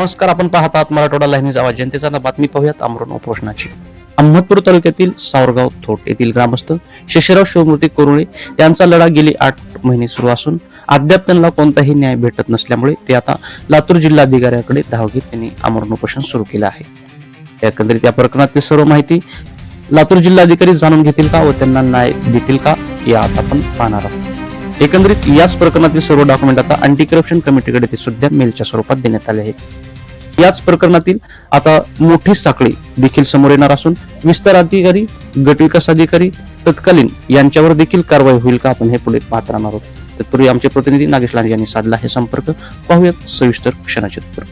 नमस्कार आपण पाहत आहात मराठवाडा लाईनीज आवाज जनतेचा बातमी पाहूयात अमरण उपोषणाची अहमदपूर तालुक्यातील सावरगाव थोट येथील ग्रामस्थ शशिराव शिवमूर्ती कोरुळे यांचा लढा गेली आठ महिने सुरू असून अद्याप त्यांना कोणताही न्याय भेटत नसल्यामुळे ते आता लातूर जिल्हाधिकाऱ्याकडे धाव घेत त्यांनी आमरण उपोषण सुरू केलं आहे. एकंदरीत या प्रकरणातील सर्व माहिती लातूर जिल्हाधिकारी जाणून घेतील का व त्यांना न्याय देतील का या आता आपण पाहणार आहोत. एकंदरीत याच प्रकरणातील सर्व डॉक्युमेंट आता अँटी करप्शन कमिटीकडे ते सुद्धा मेलच्या स्वरूपात देण्यात आले आहे याच प्रकरणातील आता मोठी साखळी देखील समोर येणार असून विस्तार अधिकारी गटविकास अधिकारी तत्कालीन यांच्यावर देखील कारवाई होईल का आपण हे पुढे पाहत राहणार आहोत. तत्पूर्वी आमचे प्रतिनिधी नागेश लांडे यांनी साधला हे संपर्क. पाहूयात सविस्तर क्षणाचे उत्तर.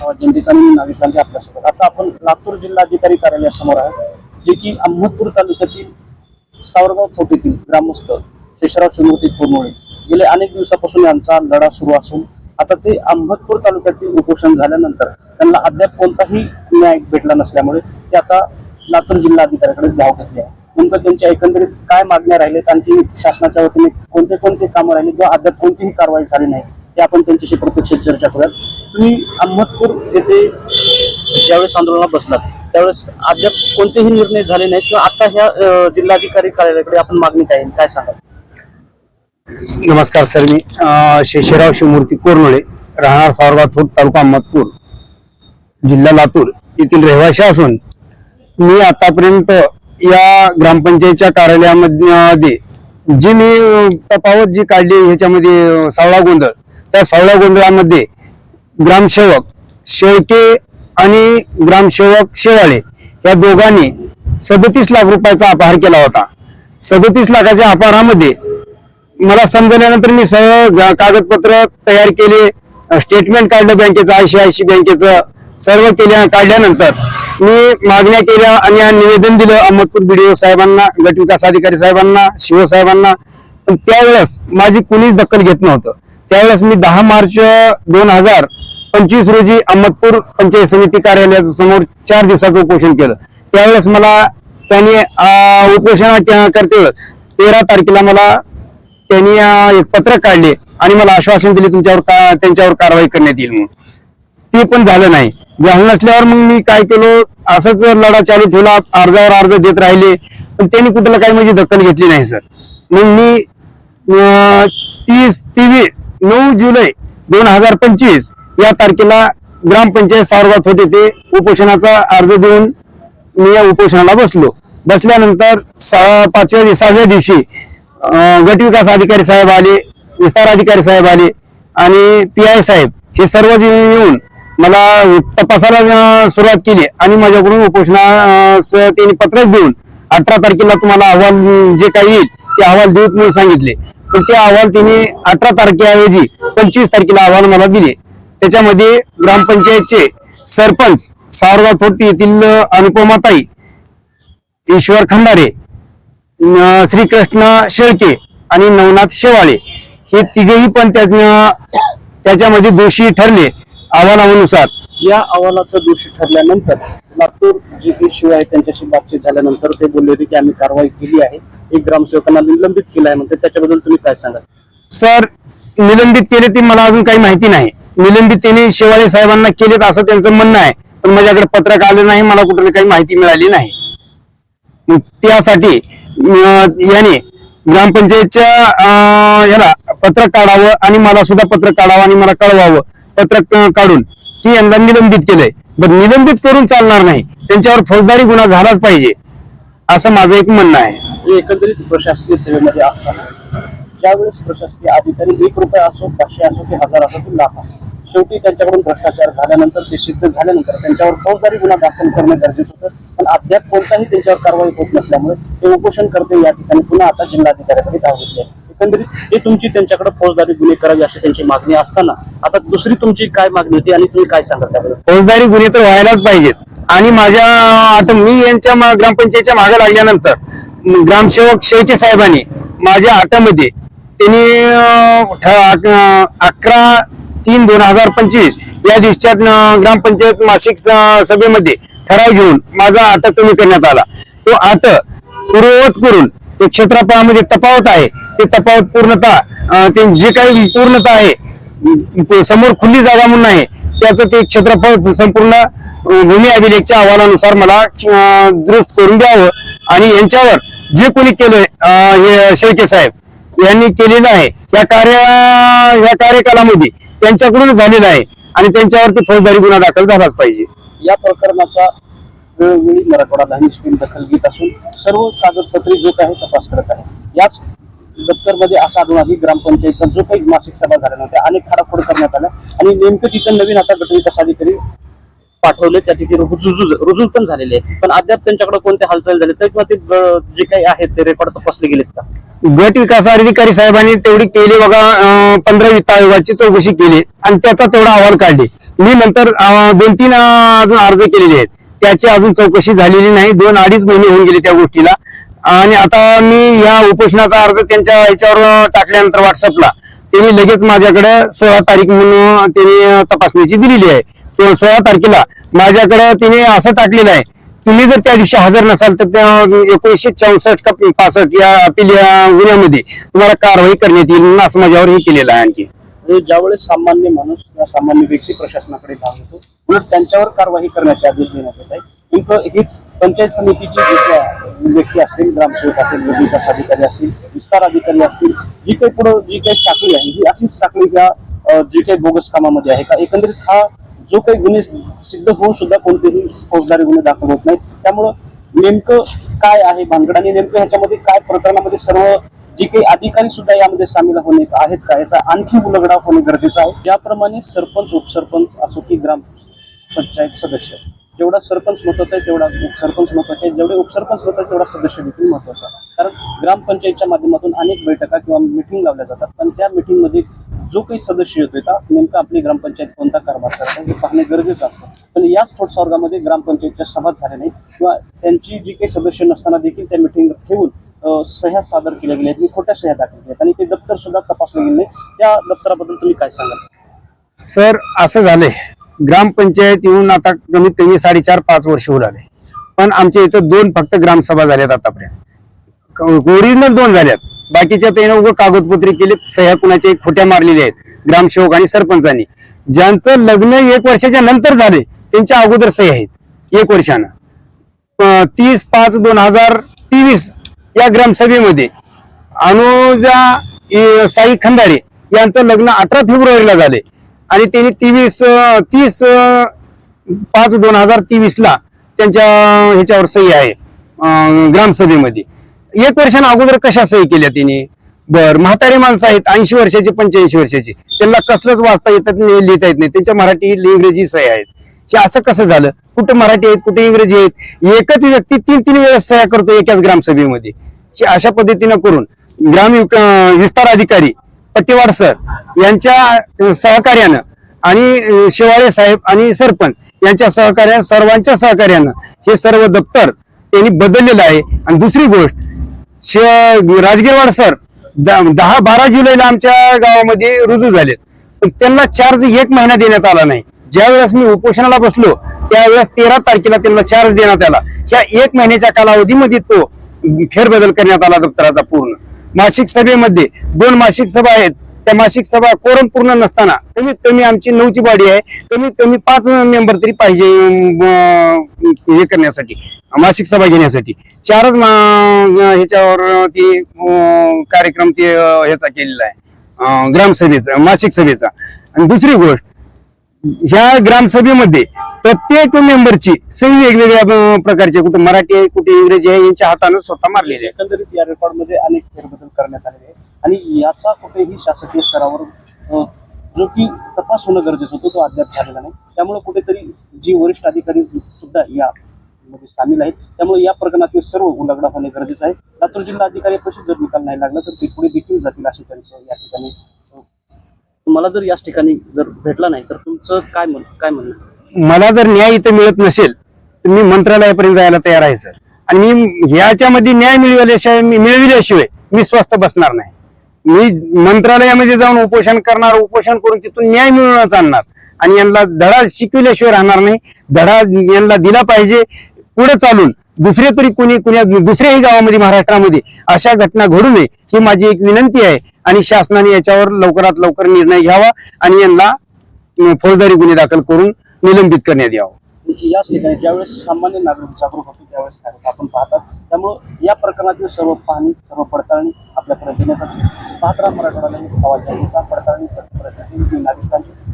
आपल्यासोबत आता आपण लातूर जिल्हाधिकारी कार्यालयासमोर आहे जे की अहमदपूर तालुक्यातील सावरगाव फोटेतील ग्रामस्थ शेषराव शिवमूर्ती कोरमोळे गेले अनेक दिवसापासून यांचा लढा सुरू असून आता ते अहमदपूर तालुक्यातील उपोषण झाल्यानंतर त्यांना अद्याप कोणताही न्याय भेटला नसल्यामुळे ते आता लातूर जिल्हाधिकाऱ्याकडे धाव घेतली आहे नेमकं त्यांच्या एकंदरीत काय मागण्या राहिलेत आणखी शासनाच्या वतीने कोणते कोणते कामं राहिले किंवा अद्याप कोणतीही कारवाई झाली नाही ते आपण त्यांच्याशी प्रत्यक्ष चर्चा करूयात. तुम्ही अहमदपूर येथे ज्यावेळेस आंदोलनात बसलात त्यावेळेस अद्याप कोणतेही निर्णय झाले नाहीत किंवा आता ह्या जिल्हाधिकारी कार्यालयाकडे आपण मागणी काय आहे? काय सांगाल? नमस्कार सर मी शेषराव शिवमूर्ती कोरनोळे राहणार सावरगाव थोट तालुका मतपूर जिल्हा लातूर येथील रहिवासी असून मी आतापर्यंत या ग्रामपंचायतच्या कार्यालयामध्ये जी मी तपावत जी काढली ह्याच्यामध्ये सावळा गोंधळ त्या सावळा गोंधळामध्ये ग्रामसेवक शेळके आणि ग्रामसेवक शेवाळे या दोघांनी सदतीस लाख रुपयाचा अपहार केला होता. सदतीस लाखाच्या अपहारामध्ये मला समजल्यानंतर मी सर्व कागदपत्र तयार केले स्टेटमेंट काढलं बँकेचं आयसीआयसी बँकेचं सर्व केल्या काढल्यानंतर मी मागण्या केल्या आणि निवेदन दिलं अहमदपूर बीडीओ साहेबांना गट विकास अधिकारी साहेबांना शिव साहेबांना. पण त्यावेळेस माझी कुणीच दखल घेत नव्हतं. त्यावेळेस मी दहा मार्च दोन हजार पंचवीस रोजी अहमदपूर पंचायत समिती कार्यालयाच्या समोर चार दिवसाचं उपोषण केलं. त्यावेळेस मला त्याने उपोषणा करते तेरा तारखेला मला त्यांनी एक पत्रक काढले आणि मला आश्वासन दिले तुमच्यावर का त्यांच्यावर कारवाई करण्यात येईल म्हणून. ते पण झालं नाही. झालं नसल्यावर मग मी काय केलो? असंच लढा चालू ठेवला अर्जावर अर्ज देत राहिले. पण त्यांनी कुठलं काही माझी दखल घेतली नाही सर. मग मी अं, तीस तेवीस नऊ जुलै दोन हजार पंचवीस या तारखेला ग्रामपंचायत सावरगाव होते ते उपोषणाचा अर्ज देऊन मी या उपोषणाला बसलो. बसल्यानंतर सहा पाचव्या सहाव्या दिवशी गटविकास गट विकास अधिकारी साहेब आले विस्तार अधिकारी साहेब आले आणि पी आय साहेब हे सर्व येऊन मला तपासाला सुरुवात केली आणि माझ्याकडून उपोषणास त्यांनी पत्रच देऊन अठरा तारखेला तुम्हाला अहवाल जे काही येईल ते अहवाल देऊ म्हणून सांगितले. पण ते अहवाल त्यांनी अठरा तारखेऐवजी पंचवीस तारखेला अहवाल मला दिले. त्याच्यामध्ये ग्रामपंचायतचे सरपंच सारवा थोटी येथील अनुपमाताई ईश्वर खंडारे श्रीकृष्ण शेळके आणि नवनाथ शेवाळे हे तिघेही पण त्या- त्याच्यामध्ये दोषी ठरले अहवालानुसार. या अहवालाचं दोषी ठरल्यानंतर लातूर जी पी शिव आहे त्यांच्याशी बातचीत झाल्यानंतर ते बोलले होते की आम्ही कारवाई केली आहे. एक ग्रामसेवकांना निलंबित केलं आहे म्हणते. त्याच्याबद्दल तुम्ही काय सांगाल? सर निलंबित केले ते मला अजून काही माहिती नाही. निलंबित त्यांनी शेवाळे साहेबांना केलेत असं त्यांचं म्हणणं आहे. पण माझ्याकडे पत्रक आलं नाही मला कुठली काही माहिती मिळाली नाही. त्यासाठी अं, याने ग्रामपंचायतच्या याला पत्रक काढावं आणि मला सुद्धा पत्रक काढावं आणि मला कळवावं पत्रक काढून ती यंदा निलंबित केलंय. पण निलंबित करून चालणार नाही. त्यांच्यावर फौजदारी गुन्हा झालाच पाहिजे असं माझं एक म्हणणं आहे. म्हणजे एकंदरीत प्रशासकीय सेवेमध्ये असताना ज्यावेळेस प्रशासकीय अधिकारी एक रुपये असो पाचशे असो ते हजार असो ते लाख असो. शेवटी त्यांच्याकडून भ्रष्टाचार झाल्यानंतर ते सिद्ध झाल्यानंतर त्यांच्यावर फौजदारी गुन्हा दाखल करणं गरजेचं होतं. पण अद्याप कोणताही त्यांच्यावर कारवाई होत नसल्यामुळे ते उपोषण करते या ठिकाणी. पुन्हा आता जिल्हाधिकाऱ्याकडे धाव घेतली आहे. एकंदरीत हे तुमची त्यांच्याकडे फौजदारी गुन्हे करावी अशी त्यांची मागणी असताना आता दुसरी तुमची काय मागणी होती आणि तुम्ही काय सांगता त्याबद्दल? फौजदारी गुन्हे तर व्हायलाच पाहिजेत. आणि माझ्या आता मी यांच्या मा- ग्रामपंचायतच्या मागे लागल्यानंतर ग्रामसेवक शेळके साहेबांनी माझ्या आटामध्ये त्यांनी अकरा तीन दोन हजार पंचवीस या दिवसाच्या ग्रामपंचायत मासिक सभेमध्ये ठराव घेऊन माझा आट कमी करण्यात आला. तो आट पूर्ववत करून ते क्षेत्रफळामध्ये तफावत आहे. ते तफावत पूर्णता ते जे काही पूर्णता आहे समोर खुली जागा म्हणून आहे त्याचं ते क्षेत्रफळ संपूर्ण भूमी अभिलेखच्या अहवालानुसार मला दुरुस्त करून द्यावं. आणि यांच्यावर जे कोणी केलंय अं, हे शेळके साहेब यांनी केलेलं आहे. या कार्य या कार्यकालामध्ये त्यांच्याकडून झालेलं आहे आणि त्यांच्यावरती फौजदारी गुन्हा दाखल झालाच पाहिजे. या प्रकरणाचा वेळोवेळी मराठवाडा लहान टीम दखल घेत असून सर्व कागदपत्रे जो काही तपास करत आहे याच दप्तरमध्ये असा आढळून आली ग्रामपंचायतचा जो काही मासिक सभा झाल्या नव्हत्या अनेक खाडाखोड करण्यात आल्या. आणि नेमकं तिथं नवीन आता गटविकास अधिकारी पाठवले त्या ठिकाणी रुजू पण झालेले आहेत. पण अद्याप त्यांच्याकडे कोणते हालचाल झाले तर किंवा ते जे काही आहेत ते रेकॉर्ड तपासले गेलेत का? गट विकास अधिकारी साहेबांनी तेवढी केली बघा पंधरा वित्त आयोगाची चौकशी केली आणि त्याचा तेवढा अहवाल काढले. मी नंतर दोन तीन अजून अर्ज केलेले आहेत. त्याची अजून चौकशी झालेली नाही. दोन अडीच महिने होऊन गेले त्या गोष्टीला. आणि आता मी या उपोषणाचा अर्ज त्यांच्या ह्याच्यावर टाकल्यानंतर व्हॉट्सअपला त्यांनी लगेच माझ्याकडे सोळा तारीख म्हणून त्यांनी तपासणीची दिलेली आहे. सोळा तारखेला माझ्याकडे तिने असं टाकलेलं आहे तुम्ही जर त्या दिवशी हजर नसाल तर त्या एकोणीसशे चौसष्ट का पासष्ट या अपील या गुन्ह्यामध्ये तुम्हाला कारवाई करण्यात येईल म्हणून असं माझ्यावर हे केलेलं आहे आणखी. ज्यावेळेस सामान्य माणूस किंवा सामान्य व्यक्ती प्रशासनाकडे धाव होतो उलट त्यांच्यावर कारवाई करण्याचे आदेश देण्यात येत आहे नेमकं हीच पंचायत समितीची जी व्यक्ती असतील ग्रामसेवक असतील विकास अधिकारी असतील विस्तार अधिकारी असतील जी काही पुढं जी काही साखळी आहे ही अशीच साखळी या जे काही बोगस कामामध्ये आहे का एकंदरीत हा जो काही गुन्हे सिद्ध होऊन सुद्धा कोणतेही फौजदारी गुन्हे दाखल होत नाहीत. त्यामुळं नेमकं काय आहे भानगड आणि नेमकं ह्याच्यामध्ये काय प्रकरणामध्ये सर्व जे काही अधिकारी सुद्धा यामध्ये सामील होणे आहेत का याचा आणखी उलगडा होणे गरजेचं आहे. ज्याप्रमाणे सरपंच उपसरपंच असो की ग्राम पंचायत सदस्य जेवढा सरपंच महत्त्वाचा आहे तेवढा उपसरपंच महत्त्वाचा आहे. जेवढे उपसरपंच होतात तेवढा सदस्य देखील महत्त्वाचा आहे. कारण ग्रामपंचायतच्या माध्यमातून अनेक बैठका किंवा मिटिंग लावल्या जातात. पण त्या मिटिंगमध्ये जो काही सदस्य येतो का नेमका आपली ग्रामपंचायत कोणता कारभार करतो हे पाहणे गरजेचं असतं. पण याच वर्गामध्ये ग्रामपंचायतच्या सभाच झाल्या नाही किंवा त्यांची जी काही सदस्य नसताना देखील त्या मिटिंग ठेवून सह्या सादर केल्या गेल्या आहेत मी खोट्या सह्या दाखल केल्या आहेत. आणि ते दप्तर सुद्धा तपासले गेले नाही. त्या दप्तराबद्दल तुम्ही काय सांगाल? सर असं झालंय. ग्रामपंचायत येऊन आता कमीत कमी साडेचार पाच वर्ष होऊ लागले. पण आमच्या इथं दोन फक्त ग्रामसभा झाल्यात आतापर्यंत. ओरिजिनल दोन झाल्यात. बाकीच्या त्याने उभं कागदपत्रे केले सह्या कुणाच्या एक खोट्या मारलेल्या आहेत ग्रामसेवक आणि सरपंचांनी. ज्यांचं लग्न एक वर्षाच्या नंतर झाले त्यांच्या अगोदर सह्या आहेत एक वर्षानं. तीस पाच दोन हजार तेवीस या ग्रामसभेमध्ये अनुजा साई खंदारे यांचं लग्न अठरा फेब्रुवारीला झाले. आणि त्यांनी तेवीस तीस पाच दोन हजार तेवीस ला त्यांच्या ह्याच्यावर सही आहे ग्रामसभेमध्ये. एक वर्षानं अगोदर कशा सही केल्या तिने? बर म्हातारी माणसं आहेत ऐंशी वर्षाची पंच्याऐंशी वर्षाची. त्यांना कसलंच वाचता येतात नाही लिहिता येत नाही. त्यांच्या मराठी इंग्रजी सह्या आहेत. की असं कसं झालं? कुठं मराठी आहेत कुठे इंग्रजी आहेत? एकच व्यक्ती तीन तीन वेळेस सह्या करतो एकाच ग्रामसभेमध्ये. की अशा पद्धतीनं करून. ग्राम विस्तार अधिकारी पट्टीवाड सर यांच्या सहकार्यानं आणि शिवाळे शेवाळे साहेब आणि सरपंच यांच्या सहकार्यानं सर्वांच्या सहकार्यानं हे सर्व दप्तर त्यांनी बदललेलं आहे. आणि दुसरी गोष्ट राजगीरवाड सर दहा बारा जुलैला आमच्या गावामध्ये रुजू झालेत. पण त्यांना चार्ज एक महिना देण्यात आला नाही. ज्यावेळेस मी उपोषणाला बसलो त्यावेळेस तेरा तारखेला त्यांना चार्ज देण्यात आला. त्या एक महिन्याच्या कालावधीमध्ये तो फेरबदल करण्यात आला दप्तराचा पूर्ण. मासिक सभेमध्ये दोन मासिक सभा आहेत. त्या मासिक सभा कोरम पूर्ण नसताना. कमीत कमी आमची नऊची बॉडी आहे. कमीत कमी पाच मेंबर तरी पाहिजे हे करण्यासाठी मासिक सभा घेण्यासाठी. चारच ह्याच्यावर ती कार्यक्रम ते ह्याचा केलेला आहे. ग्रामसभेचा मासिक सभेचा. आणि दुसरी गोष्ट ह्या ग्रामसभेमध्ये प्रत्येक मेंबरची सगळी वेगवेगळ्या प्रकारचे कुठे मराठी आहे कुठे इंग्रजी आहे यांच्या हातानं स्वतः मारलेले आहे. एकंदरीत या रेकॉर्डमध्ये अनेक फेरबदल करण्यात आलेले आहे आणि याचा कुठेही शासकीय स्तरावर जो की तपास होणं गरजेचं होतं तो अद्याप झालेला नाही. त्यामुळे कुठेतरी जी वरिष्ठ अधिकारी सुद्धा या मध्ये सामील आहेत. त्यामुळे या प्रकरणातील सर्व उलगडा होणे गरजेचं आहे. लातूर जिल्हा अधिकारी परिषद जर निकाल नाही लागला तर ते पुढे देखील जातील असे त्यांचं या ठिकाणी तुम्हाला जर याच ठिकाणी जर भेटला नाही तर तुमचं काय म्हण काय म्हणणं? मला जर न्याय इथं मिळत नसेल तर मी मंत्रालयापर्यंत जायला तयार आहे सर. आणि मी ह्याच्यामध्ये न्याय मिळविल्याशिवाय मी मिळविल्याशिवाय मी स्वस्थ बसणार नाही. मी मंत्रालयामध्ये जाऊन उपोषण करणार उपोषण करून तिथून न्याय मिळवूनच आणणार. आणि यांना धडा शिकविल्याशिवाय राहणार नाही. धडा यांना दिला पाहिजे. पुढे चालून दुसरे तरी कोणी कुण्या दुसऱ्याही गावामध्ये महाराष्ट्रामध्ये अशा घटना घडू नये ही माझी एक विनंती आहे. आणि शासनाने याच्यावर लवकरात लवकर निर्णय घ्यावा आणि यांना फौजदारी गुन्हे दाखल करून निलंबित करण्यात यावं. याच ठिकाणी ज्यावेळेस सामान्य नागरिक जागरूक होतो त्यावेळेस काय आपण पाहतात त्यामुळं या प्रकरणातील सर्व पाहणी सर्व पडताळणी आपल्याकडे देण्यासाठी पाहत्रा मराठवाडा पडताळणी प्रतिनिधी नागरिकांची